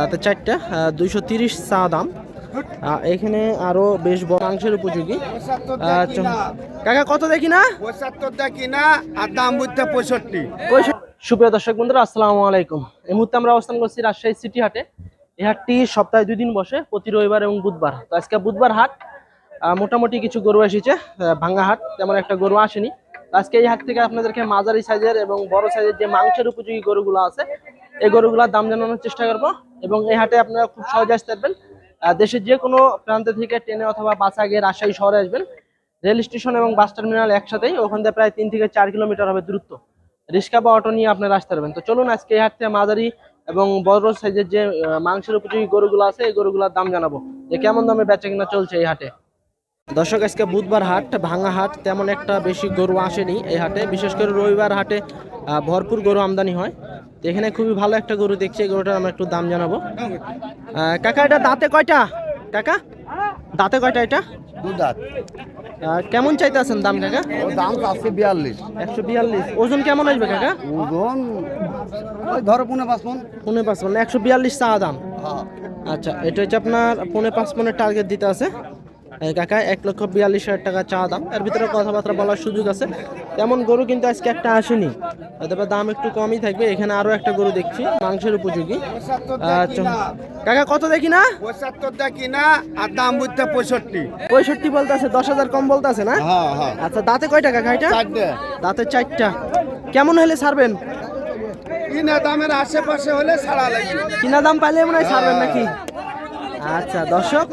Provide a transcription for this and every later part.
দাঁতের চারটা দুইশো তিরিশ চা দাম। এখানে আরও বেশ বড় মাংসের উপযোগী। কাকা কত দেখি না পঁচাত্তর দেখি না আর দাম বুঝতে পঁয়ষট্টি। সুপ্রিয় দর্শক বন্ধুরা আসসালামু আলাইকুম। এই মুহূর্তে আমরা অবস্থান করছি রাজশাহী সিটি হাটে। এই হাটটি সপ্তাহে দুই দিন বসে প্রতি রবিবার এবং বুধবার। তো আজকে বুধবার হাট মোটামুটি কিছু গরু এসেছে ভাঙ্গা হাট। তেমন একটা গরু আসেনি। আজকে এই হাট থেকে আপনাদেরকে মাঝারি সাইজের এবং বড় সাইজের যে মাংসের উপযোগী গরুগুলো আছে এই গরুগুলোর দাম জানানোর চেষ্টা করব। এবং এই হাটে আপনারা খুব সহজে আসতে পারবেন। দেশের যে কোনো প্রান্ত থেকে ট্রেনে অথবা বাসে গিয়ে রাজশাহী শহরে আসবেন। রেল স্টেশন এবং বাস টার্মিনাল একসাথেই, ওখান থেকে প্রায় তিন থেকে চার কিলোমিটার হবে দূরত্ব। রিক্সা বা অটো নিয়ে আপনারা আসতে পারবেন। তো চলুন আজকে এই হাট থেকে মাঝারি এবং বড় সাইজের যে মাংসের উপযোগী গরুগুলো আছে, এই গরুগুলোর দাম জানাব। যে কেমন দামে বেচা কিনা চলছে এই হাটে? দর্শক, আজকে বুধবার হাট, ভাঙা হাট, তেমন একটা বেশি গরু আসেনি এই হাটে। বিশেষ করে রবিবার হাটে ভরপুর গরু আমদানি হয়। তো এখানে খুবই ভালো একটা গরু দেখছি এই গরুটার আমরা একটু দাম জানাব। কাকা এটা দাঁতে কয়টা? কাকা দাঁতে কয়টা এটা? দু দাঁত। কেমন চাইতে আছেন দাম কাকা? দাম চারশো বিয়াল্লিশ। একশো বিয়াল্লিশ। ওজন কেমন আসবে কাকা? ওজন ওই ধরো পুনে পাঁচ মন। পৌনে পাঁচ মানে একশো বিয়াল্লিশ চা দাম। আচ্ছা এটা হচ্ছে আপনার পৌনে পাঁচ মনের টার্গেট দিতে আছে। কাকা এক লক্ষ বিয়াল্লিশ হাজার টাকা চা দাম। এর ভিতরে কথাবার্তা বলার সুযোগ আছে। তেমন গরু কিন্তু আজকে একটা আসেনি। তবে দাম একটু কমই থাকবে। এখানে আরও একটা গরু দেখছি মাংসের উপযোগী। আচ্ছা কাকা কত দেখি না? পঁচাত্তর দেখি না আর দাম বুঝতে পঁয়ষট্টি। পঁয়ষট্টি বলতে আছে দশ হাজার কম বলতে আছে না? হ্যাঁ হ্যাঁ। আচ্ছা দাঁতে কয় টাকা এটা? চারটে। দাঁতে চারটা। কেমন হলে ছাড়বেন? কিনা দামের আশেপাশে হলে ছাড়া লাগবে কিনা দাম পাইলে মনে হয় ছাড়বেন নাকি? আচ্ছা দর্শক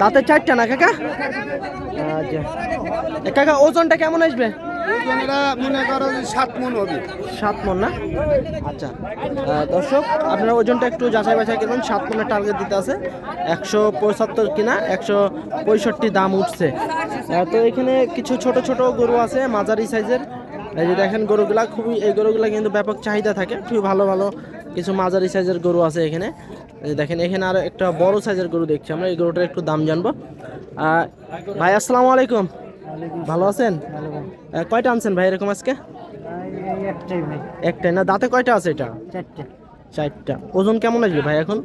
দাঁতের চারটা না কাকা? আচ্ছা। কাকা ওজনটা কেমন আসবে? সাত মন মন না? আচ্ছা। দর্শক আপনারা ওজনটা একটু যাচাই বাছাই করবেন সাত মনের টার্গেট দিতে আছে। একশো পঁচাত্তর কিনা একশো পঁয়ষট্টি দাম উঠছে। তো এখানে কিছু ছোট ছোট গরু আছে মাঝারি সাইজের। এই যে দেখেন গরুগুলা খুবই এই গরুগুলা কিন্তু ব্যাপক চাহিদা থাকে। খুবই ভালো ভালো কিছু মাঝারি সাইজের গরু আছে এখানে। দেখেন এখানে আর একটা বড় সাইজের গরু দেখছি আমরা। এই গরুটার একটু দাম জানব। ভাই আসসালামু আলাইকুম। ভালো আছেন? কয়টা আনছেন ভাই এরকম আজকে? একটাই না? দাঁতে কয়টা আছে এটা? চারটা। ওজন কেমন আসবে ভাই এখন?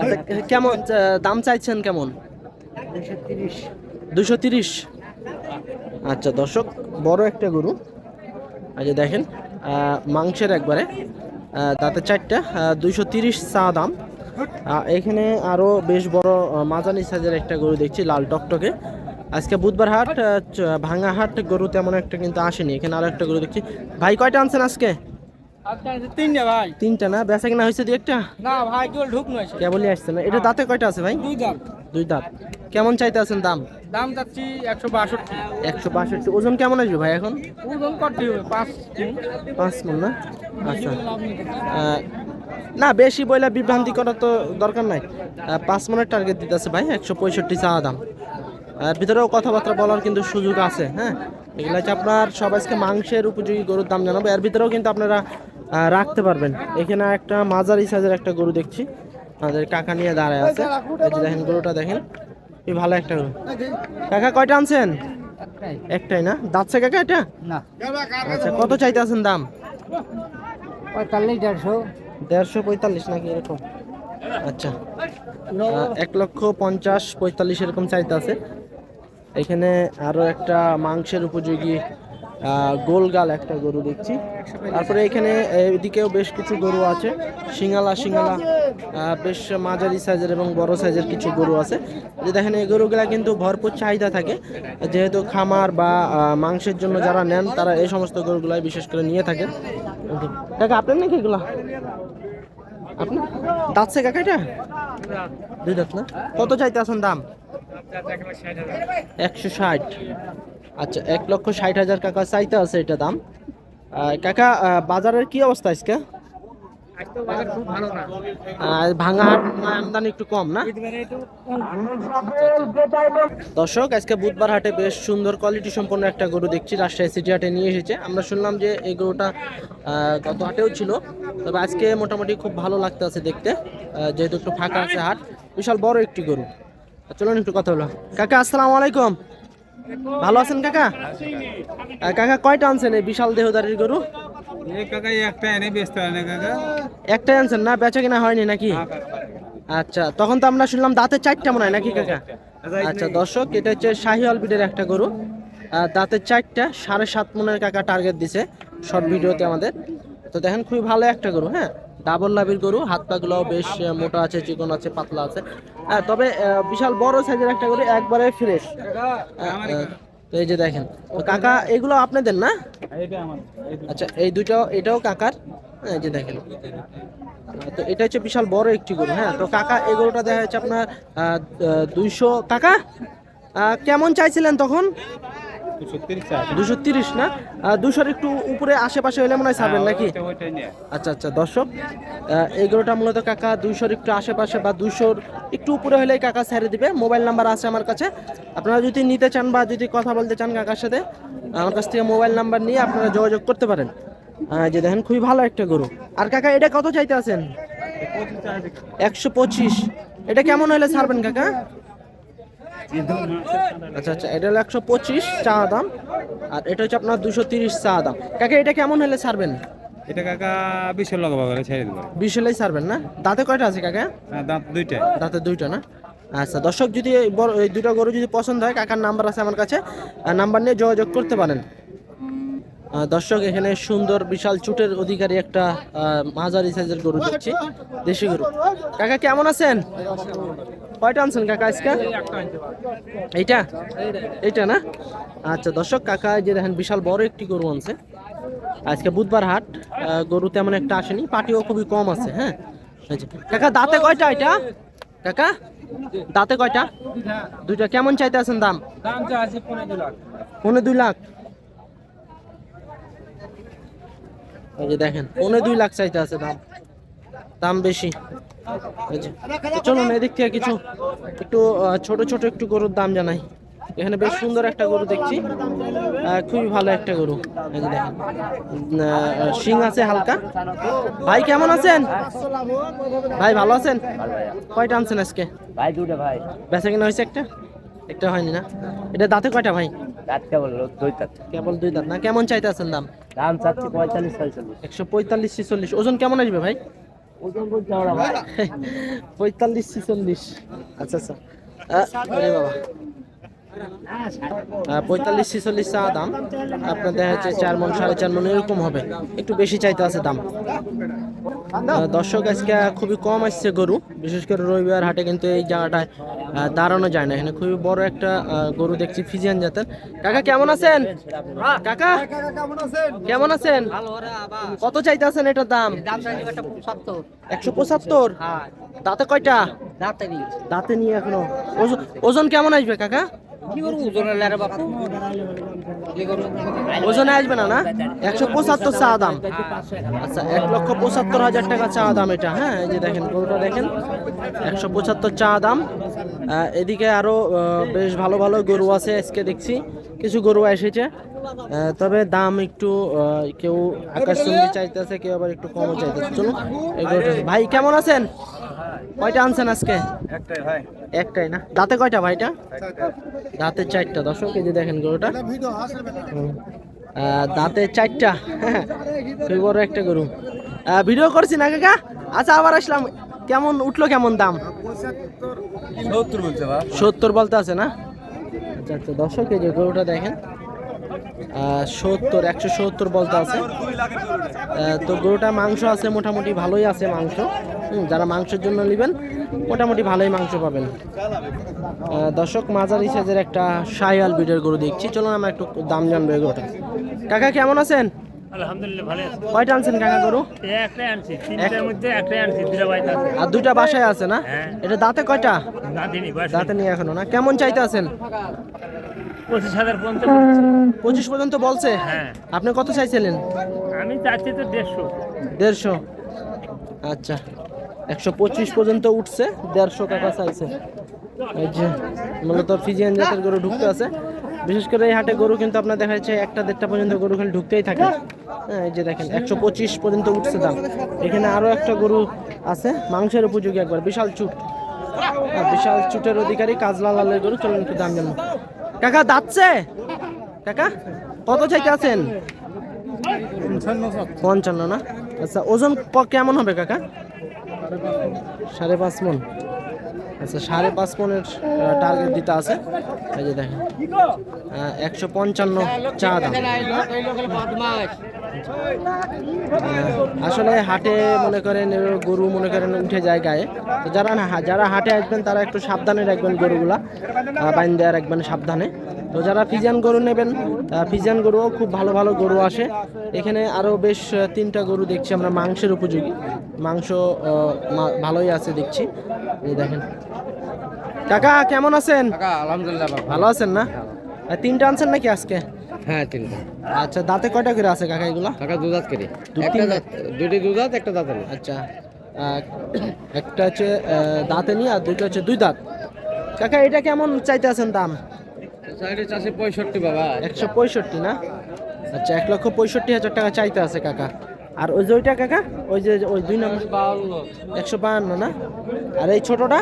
আচ্ছা, কেমন দাম চাইছেন কেমন? দুশো তিরিশ। আচ্ছা দর্শক বড় একটা গরু। আচ্ছা দেখেন মাংসের একবারে। দাঁতে চারটা দুইশো তিরিশ চা দাম। এখানে আরও বেশ বড় মাঝারি সাইজের একটা গরু দেখছি লাল টকটকে। আজকে বুধবার হাট ভাঙা হাট গরু তেমন একটা কিন্তু আসেনি। এখানে আরও একটা গরু দেখছি। ভাই কয়টা আনছেন আজকে? তিনটে ভাই। তিনটা না? বেচা কিনা হয়েছে দুই একটা? না ভাই কেবল ঢুক নয় কেবলই আসছে না। এটা দাঁতে কয়টা আছে ভাই? দুই দাম দুই দাঁত। কেমন চাইতে আছেন দাম? দাম চাচ্ছি একশো বাষট্টি। একশো বাষট্টি। ওজন কেমন আসবে ভাই এখন? ওজন করতে হবে পাঁচ পাঁচ মন না? আচ্ছা। না বেশি বইলা বিভ্রান্তি করার তো দরকার নাই। পাঁচ মনের টার্গেট দিতেছে ভাই একশো পঁয়ষট্টি চা দাম। আর ভিতরেও কথাবার্তা বলার কিন্তু সুযোগ আছে হ্যাঁ? এগুলো হচ্ছে আপনার সব আজকে মাংসের উপযোগী গরুর দাম জানাব। এর ভিতরেও কিন্তু আপনারা রাখতে পারবেন। এখানে একটা মাঝারি সাইজের একটা গরু দেখছি। আমাদের কাকা নিয়ে দাঁড়ায় আছে। এই যে দেখেন গরুটা দেখেন। এই ভালো একটা গরু। কাকা কয়টা আনছেন? একটাই না? দাঁতছে কাকা এটা? না। আচ্ছা কত চাইতে আছেন দাম? পঁয়তাল্লিশ দেড়শো। দেড়শো পঁয়তাল্লিশ নাকি এরকম? আচ্ছা। এক লক্ষ পঞ্চাশ পঁয়তাল্লিশ এরকম চাইতে আছে। এখানে আরও একটা মাংসের উপযোগী গোলগাল একটা গরু দেখছি। তারপরে এখানে, এদিকেও বেশ কিছু গরু আছে। সিঙ্গালা সিঙ্গালা বেশ মাঝারি সাইজের এবং বড় সাইজের কিছু গরু আছে। যে দেখেন, এই গরুগুলা কিন্তু ভরপুর চাহিদা থাকে। যেহেতু খামার বা মাংসের জন্য যারা নেন, তারা এই সমস্ত গরুগুলাই বিশেষ করে নিয়ে থাকেন। কাকা, আপনার নাকি এগুলা? আপনার? দাঁতছে কাকা এটা? দুই দাঁত না? কত চাইতে আছেন দাম? একশো ষাট। আচ্ছা এক লক্ষ ষাট হাজার কাকা চাইতে আছে এটা দাম। কাকা বাজারের কি অবস্থা আজকে? খুব ভালো না আহ, ভাঙা আমদানি একটু কম না? দর্শক আজকে বুধবার হাটে বেশ সুন্দর কোয়ালিটি সম্পন্ন একটা গরু দেখছি রাজশাহী সিটি হাটে নিয়ে এসেছে। আমরা শুনলাম যে এই গরুটা গত হাটেও ছিল তবে আজকে মোটামুটি খুব ভালো লাগতে আছে দেখতে যেহেতু একটু ফাঁকা আছে হাট বিশাল বড় একটি গরু। চলুন একটু কথা হলো কাকা আসসালামু আলাইকুম। ভালো আছেন কাকা? কাকা কয়টা আনছেন এই বিশাল দেহদারির গরু? কাকা একটা এনে ব্যস্ত না কাকা। একটাই আনছেন না? বেচা কিনা হয়নি নাকি? আচ্ছা তখন তো আমরা শুনলাম দাঁতের চারটা মনে হয় নাকি কাকা? আচ্ছা দর্শক এটা হচ্ছে শাহিওয়াল বিডের একটা গরু। দাঁতের চারটা সাড়ে সাত মনের কাকা টার্গেট দিছে। শর্ট ভিডিওতে আমাদের। তো দেখেন খুবই ভালো একটা গরু হ্যাঁ? ডাবল লাভির গরু হাত পাগুলো বেশ মোটা আছে চিকন আছে পাতলা আছে। হ্যাঁ তবে বিশাল বড় সাইজের একটা গরু একবারে ফ্রেশ তো এই যে দেখেন তো কাকা এগুলো আপনাদের না? আচ্ছা এই দুটো এটাও কাকার? হ্যাঁ, এই যে দেখেন। তো এটা হচ্ছে বিশাল বড় একটি গরু হ্যাঁ তো কাকা এই গরুটা দেখা যাচ্ছে আপনার দুইশো কাকা কেমন চাইছিলেন তখন? দুশো তিরিশ না? দুশোর একটু উপরে আশেপাশে হলে মনে হয় ছাড়বেন নাকি? আচ্ছা আচ্ছা দর্শক গরুটা মূলত কাকা দুইশোর একটু আশেপাশে বা দুইশোর একটু উপরে হলেই কাকা ছেড়ে দিবে। মোবাইল নাম্বার আছে আমার কাছে। আপনারা যদি নিতে চান বা যদি কথা বলতে চান কাকার সাথে আমার কাছ থেকে মোবাইল নাম্বার নিয়ে আপনারা যোগাযোগ করতে পারেন। যে দেখেন খুবই ভালো একটা গরু। আর কাকা এটা কত চাইতে আছেন? একশো পঁচিশ। এটা কেমন হলে ছাড়বেন কাকা? আচ্ছা আচ্ছা এটা হলো একশো পঁচিশ চা দাম আর এটা হচ্ছে আপনার দুশো তিরিশ চা দাম। কাকা এটা কেমন হলে ছাড়বেন? এটা কাকা বিশাল লাগাবো ছেড়ে দেবো। বিশ হলেই ছাড়বেন না? দাঁতে কয়টা আছে কাকা? হ্যাঁ, দাঁত দুইটা। দাঁতে দুইটা না? আচ্ছা দর্শক যদি বড় এই দুটো গরু যদি পছন্দ হয় কাকার নাম্বার আছে আমার কাছে নাম্বার নিয়ে যোগাযোগ করতে পারেন। দর্শক এখানে সুন্দর বিশাল চুটের অধিকারী একটা মাঝারি সাইজের গরু দেখছি দেশি গরু। কাকা কেমন আছেন? কয়টা আনছেন কাকা আজকে? এইটা? এইটা না? আচ্ছা দর্শক, কাকা যে দেখেন, বিশাল বড় একটি গরু আনছে। আজকে বুধবার হাট গরু তেমন একটা আসেনি, পাটিও খুবই কম আছে হ্যাঁ? কাকা, দাঁতে কয়টা এটা? কাকা, দাঁতে কয়টা? দুইটা, কেমন চাইতে আছেন দাম? পনেরো দুই লাখ। এই যে দেখেন, পৌনে দুই লাখ চাইতে আছে দাম। দাম বেশি। চলুন এদিক থেকে কিছু একটু ছোট ছোট একটু গরুর দাম জানাই। এখানে বেশ সুন্দর একটা গরু দেখছি। খুবই ভালো একটা গরু। দেখেন। শিং আছে হালকা। ভাই কেমন আছেন? ভাই ভালো আছেন? কয়টা আনছেন আজকে? ভাই দুটো ভাই। বেচা কিনা হয়েছে একটা? একটা হয়নি না? এটা দাঁতে কয়টা ভাই? দাঁত কেবল দুই দাঁত। কেবল দুই দাঁত না? কেমন চাইতে আছেন দাম? দাম চাচ্ছি পঁয়তাল্লিশ ছয়চল্লিশ। একশো পঁয়তাল্লিশ ছিচল্লিশ। ওজন কেমন আসবে ভাই? পঁয়তাল্লিশ ছিচল্লিশ। আচ্ছা আচ্ছা। বাবা। পঁয়তাল্লিশ ছিচল্লিশ চা দাম। আপনার দেখা যাচ্ছে চার মন সাড়ে চার মন এরকম হবে। একটু বেশি চাইতে আছে দাম। দর্শক আজকে খুবই কম আসছে গরু। বিশেষ করে রবিবার হাটে কিন্তু এই জায়গাটায় দাঁড়ানো যায় না। এখানে খুবই বড় একটা গরু দেখছি ফিজিয়ান জাতের। কাকা কেমন আছেন? কাকা কেমন আছেন? কত চাইতে আছেন এটার দাম? একশো পঁচাত্তর। দাঁতে কয়টা? দাঁতে নিয়ে এখনও। ওজন- ওজন কেমন আসবে কাকা? ওজনে আসবে না না? একশো পঁচাত্তর চা দাম। আচ্ছা এক লক্ষ পঁচাত্তর হাজার টাকা চা দাম এটা হ্যাঁ? এই যে দেখেন, গরুটা দেখেন। একশো পঁচাত্তর চা দাম। এদিকে আরও বেশ ভালো ভালো গরু আছে আজকে দেখছি। কিছু গরু এসেছে। তবে দাম একটু কেউ আকাশচুম্বী চাইতেছে, কেউ আবার একটু কমও চাইতেছে। চলুন ভাই, কেমন আছেন? কয়টা আনছেন আজকে? একটাই ভাই। একটাই না? দাঁতে কয়টা ভাইটা দাঁতে চারটা। দর্শক এই যে দেখেন গরুটা। দাঁতে চারটা। খুবই বড় একটা গরু। ভিডিও করছি না কাকা? আচ্ছা আবার আসলাম। কেমন উঠল কেমন দাম? সত্তর বলতে আছে না? আচ্ছা আচ্ছা দর্শক এই যে গরুটা দেখেন। সত্তর একশো সত্তর বলতে আছে। তো গরুটা মাংস আছে মোটামুটি ভালোই আছে মাংস। যারা মাংসের জন্য নেবেন মোটামুটি ভালোই মাংস পাবেন। দর্শক মাঝারি সাইজের একটা শাহিয়াল বিডের গরু দেখছি। চলুন আমরা একটু দাম জানব এই গরুটা কাকা কেমন আছেন? আলহামদুলিল্লাহ ভালো আছি। কয়টা আনছেন কাকা গরু? এই আনছি। তিনটার মধ্যে একটাই আনছি দুটা বাড়িতে আছে। আর দুইটা বাসায় আছে না? হ্যাঁ। এটা দাঁতে কয়টা? দাঁতে এখনও না? কেমন চাইতে আছেন? পঁচিশ হাজার পর্যন্ত পঁচিশ পর্যন্ত বলছে? হ্যাঁ। আপনি কত চাইছিলেন? আমি তো দেড়শো। দেড়শো। আচ্ছা। একশো পঁচিশ পর্যন্ত উঠছে দেড়শো টাকা চাইছে। এই যে মূলত ফিজিয়ান জাতের গরু ঢুকতে আছে। বিশেষ করে এই হাটে গরু কিন্তু আপনার দেখা যাচ্ছে একটা দেড়টা পর্যন্ত গরু খালি ঢুকতেই থাকে। হ্যাঁ এই যে দেখেন একশো পঁচিশ পর্যন্ত উঠছে দাম। এখানে আরও একটা গরু আছে মাংসের উপযোগী একবার বিশাল চুট। হ্যাঁ, বিশাল চুটের অধিকারী কাজলা লালের গরু চলুন একটু দাম জানব কাকা দাঁতছে? কাকা কত চাইতে আছেন? পঞ্চান্ন না? আচ্ছা ওজন কেমন হবে কাকা? সাড়ে পাঁচ মন। আচ্ছা সাড়ে পাঁচ মনের টার্গেট দিতে আছে, এই যে দেখেন একশো পঞ্চান্ন চা দাম। আসলে হাটে মনে করেন, গরু মনে করেন উঠে যায় গায়ে। তো যারা যারা হাটে আসবেন, তারা একটু সাবধানে রাখবেন গরুগুলা বাইন দেওয়া রাখবেন সাবধানে। তো যারা ফিজিয়ান গরু নেবেন আহ, ফিজিয়ান গরুও খুব ভালো ভালো গরু আসে। এখানে আরও বেশ তিনটা গরু দেখছি আমরা মাংসের উপযোগী। মাংস ভালোই আছে দেখছি। এই দেখেন। কাকা কেমন আছেন? আলহামদুলিল্লাহ ভালো। আছেন না? তিনটা আনছেন নাকি আজকে? হ্যাঁ তিনটা। আচ্ছা দাঁতে কয়টা করে আছে কাকা এগুলা? করি। দু- একটা দাঁত। দুটি দুধাত একটা দাঁত আচ্ছা। একটা হচ্ছে দাঁতে নিয়ে আর দুটো হচ্ছে দুই দাঁত। কাকা এটা কেমন চাইতে আছেন দাম? একশো পঁয়ষট্টি না? আচ্ছা এক লক্ষ পঁয়ষট্টি হাজার টাকা চাইতে আছে কাকা। আর ওই যে ওইটা কাকা? ওই যে ওই দুই নম্বর একশো বাহান্ন। না? আর এই ছোটটা?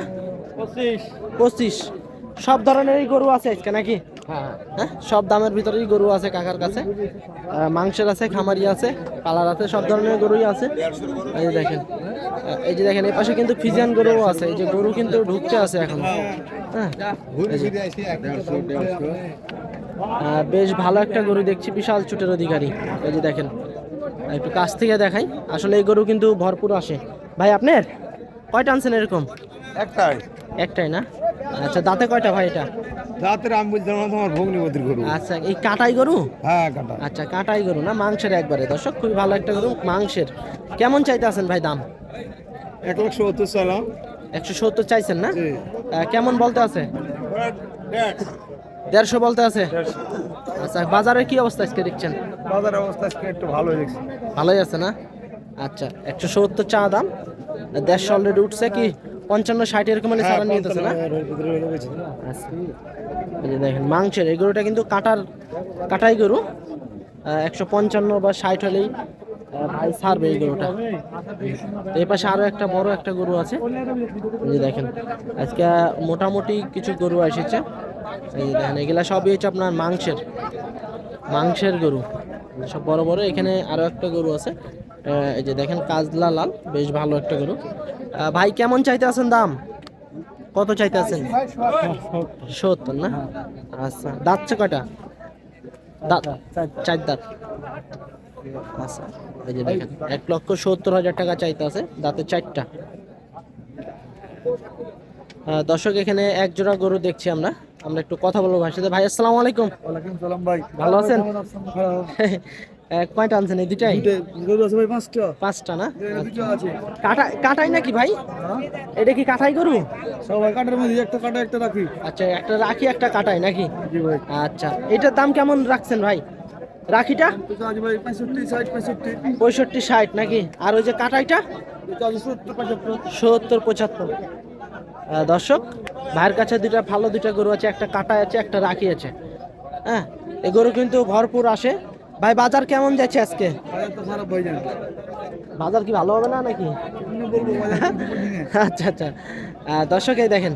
পঁচিশ। পঁচিশ। সব ধরনেরই গরু আছে আজকে নাকি? হ্যাঁ। হ্যাঁ? সব দামের ভিতরেই গরু আছে কাকার কাছে। মাংসের আছে খামারি আছে কালার আছে সব ধরনের গরুই আছে। এই দেখেন। এই যে দেখেন এই পাশে কিন্তু ফিজিয়ান গরুও আছে। এই যে গরু কিন্তু ঢুকতে আছে এখন। হ্যাঁ বেশ ভালো একটা গরু দেখছি বিশাল চুটের অধিকারী। এই যে দেখেন একটু কাছ থেকে দেখাই। আসলে এই গরু কিন্তু ভরপুর আসে। ভাই আপনার? কয়টা আনছেন এরকম? একটাই। একটাই না? আচ্ছা দাঁতে কয়টা ভাই এটা? রাতের আমি বলছিলাম তোমার ভগ্নিপতির গরু। আচ্ছা এই কাটাই গরু? হ্যাঁ কাটা আচ্ছা কাটাই গরু না মাংসের একবারে। দর্শক খুবই ভালো একটা গরু মাংসের। কেমন চাইতে আছেন ভাই দাম? এক লক্ষ সত্তর সালাম। একশো সত্তর চাইছেন না? কেমন বলতে আছে? দেড়শো বলতে আছে? আচ্ছা বাজারের কি অবস্থা আজকে দেখছেন? বাজার অবস্থা আজকে একটু ভালো দেখছি। ভালোই আছে না? আচ্ছা একশো সত্তর চা দাম? দেড়শো অলরেডি উঠছে কি? পঞ্চান্ন ষাট এরকম মানে সারা নিয়ে না? আচ্ছা দেখেন মাংসের এই গরুটা কিন্তু কাটার কাটাই গরু। একশো পঞ্চান্ন বা ষাট হলেই ভাই ছাড়বে এই গরুটা। এই পাশে আরও একটা বড় একটা গরু আছে। দেখেন, আজকে মোটামুটি কিছু গরু এসেছে। দেখেন, এগুলা সবই হচ্ছে আপনার মাংসের মাংসের গরু। সব বড় বড়, এখানে আরও একটা গরু আছে। এই যে দেখেন, কাজলা লাল, বেশ ভালো একটা গরু। ভাই, কেমন চাইতে আছেন দাম? কত চাইতে আছেন? সত্তর না? আচ্ছা দাঁতছে কয়টা? দাঁত, চার দাঁত। আচ্ছা। এই যে দেখেন এক লক্ষ সত্তর হাজার টাকা চাইতে আছে দাঁতে চারটা। দর্শক এখানে এক জোড়া গরু দেখছি আমরা। আমরা একটু কথা বলব ভাইয়ের সাথে। ভাই আসসালামু আলাইকুম। ওয়ালাইকুম সালাম ভাই। ভালো আছেন? কয়টা আনছেন এই দুটাই গরু আছে ভাই পাঁচটা। পাঁচটা না? কাটা কাটাই নাকি ভাই? এটা কি কাটাই গরু? সবাই কাটার মধ্যে একটা কাটা একটা রাখি। আচ্ছা একটা রাখি একটা কাটাই নাকি? জি ভাই। আচ্ছা এটার দাম কেমন রাখছেন ভাই? রাখিটা? পঁয়ষট্টি ষাট নাকি? আর ওই যে কাটাইটা? সত্তর পঁচাত্তর। দর্শক, ভাইয়ের কাছে দুটা ভালো দুটা গরু আছে, একটা কাটাই আছে, একটা রাখি আছে। হ্যাঁ এই গরু কিন্তু ভরপুর আসে। ভাই, বাজার কেমন যাচ্ছে আজকে? বাজার কি ভালো হবে না নাকি? আচ্ছা আচ্ছা। দর্শক দেখেন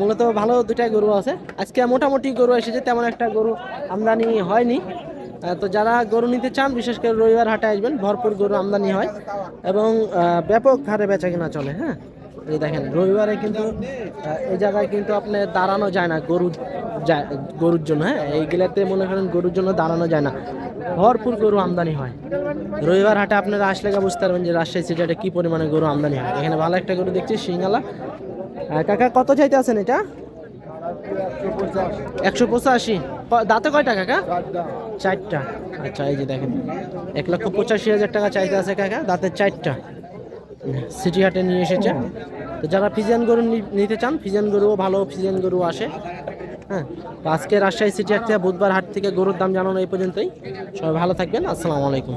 মূলত ভালো দুটাই গরু আছে। আজকে মোটামুটি গরু এসেছে, তেমন একটা গরু আমদানি হয়নি। তো যারা গরু নিতে চান, বিশেষ করে রবিবার হাটে আসবেন, ভরপুর গরু আমদানি হয় এবং ব্যাপক হারে বেচা কিনা চলে হ্যাঁ? এই দেখেন, রবিবারে কিন্তু এই জায়গায় কিন্তু আপনি দাঁড়ানো যায় না গরু গরুর জন্য হ্যাঁ? এইগুলাতে মনে করেন গরুর জন্য দাঁড়ানো যায় না। ভরপুর গরু আমদানি হয়। রবিবার হাটে আপনারা আসলে বুঝতে পারবেন যে রাজশাহী সিটিতে কি পরিমাণে গরু আমদানি হয়। এখানে ভালো একটা গরু দেখছি সিঙ্গালা কাকা, কত চাইতে আছেন এটা? একশো পঁচাশি। দাঁতে কয়টা কাকা? চারটা। আচ্ছা এই যে দেখেন, এক লক্ষ পঁচাশি হাজার টাকা চাইতে আছে কাকা দাঁতের চারটা। সিটি হাটে নিয়ে এসেছে। তো যারা ফিজিয়ান গরু নিতে চান, ফিজিয়ান গরুও ভালো, ফিজিয়ান গরু আসে। হ্যাঁ আজকে রাজশাহী সিটি হাট থেকে বুধবার হাট থেকে গরুর দাম জানানো এই পর্যন্তই। সবাই ভালো থাকবেন, আসসালামু আলাইকুম।